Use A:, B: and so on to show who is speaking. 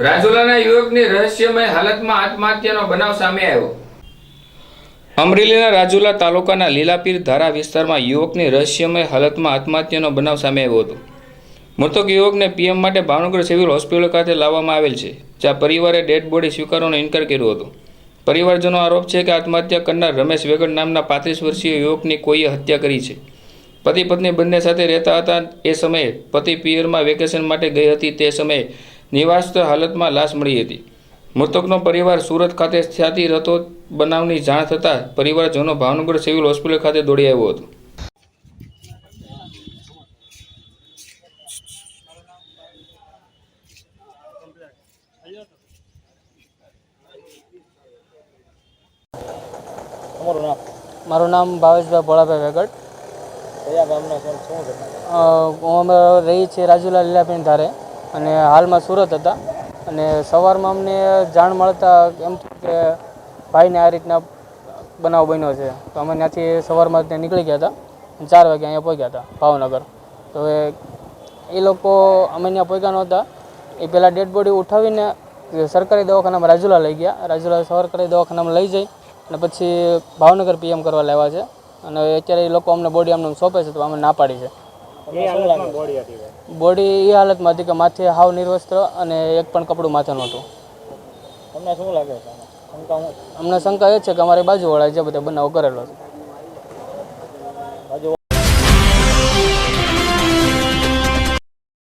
A: રાજુલાના યુવકની રહસ્યમય હાલતમાં આત્મહત્યાનો બનાવ સામે આવ્યો. અમરેલીના રાજુલા તાલુકાના લીલાપીર ધારા વિસ્તારમાં યુવકની રહસ્યમય હાલતમાં આત્મહત્યાનો બનાવ સામે આવ્યો હતો. મૃતક યુવકને પીએમ માટે ભાવનગર સિવિલ હોસ્પિટલ ખાતે લાવવામાં આવેલ છે, જ્યાં પરિવારે ડેડ બોડી સ્વીકારવાનો ઇનકાર કર્યો હતો. પરિવારજનો આરોપ છે કે આત્મહત્યા કરનાર રમેશ વેગડ નામના પાંત્રીસ વર્ષીય યુવકની કોઈએ હત્યા કરી છે. પતિ પત્ની બંને સાથે રહેતા હતા એ સમયે પતિ પિયરમાં વેકેશન માટે ગઈ હતી તે સમયે નિવાસ્ત હાલતમાં લાશ મળી હતી. મૃતકનો પરિવાર સુરત ખાતે ખ્યાતિ રતો બનાવની જાણ થતાં પરિવારજનો ભાવનગર સિવિલ હોસ્પિટલ ખાતે દોડી આવ્યો હતો.
B: તમારું નામ?
C: મારું નામ ભાવેશભાઈ ભોળાભાઈ વેગડ.
B: કયા ગામના શું
C: અમે રહી છીએ રાજુલા લીલાપીણ ધારે. અને હાલમાં સુરત હતા. અને સવારમાં અમને જાણ મળતા એમ કે ભાઈને આ રીતના બનાવ બન્યો છે. તો અમે ત્યાંથી સવારમાં ત્યાં નીકળી ગયા હતા. ચાર વાગે અહીંયા પહોંચ્યા હતા, ભાવનગર. તો એ લોકો અમે ત્યાં પહોંચ્યા નહોતા. એ પહેલાં ડેડ બોડી ઉઠાવીને સરકારી દવાખાનામાં રાજુલા લઈ ગયા. રાજુલા સરકારી દવાખાનામાં લઈ જઈ અને પછી ભાવનગર પીએમ કરવા લાવ્યા છે. અને અત્યારે એ લોકો અમને બોડી અમને સોંપે છે, તો અમે ના પાડી છે.
B: બોડી
C: એ હાલતમાં હતી કે માથે હાવ નિર્વસ્ત્ર અને એક પણ કપડું માથે નહોતું.
B: તમને શું લાગે છે?
C: અમને શંકા એ છે કે અમારી બાજુવાળા જે બધા બનાવ કરેલો છે.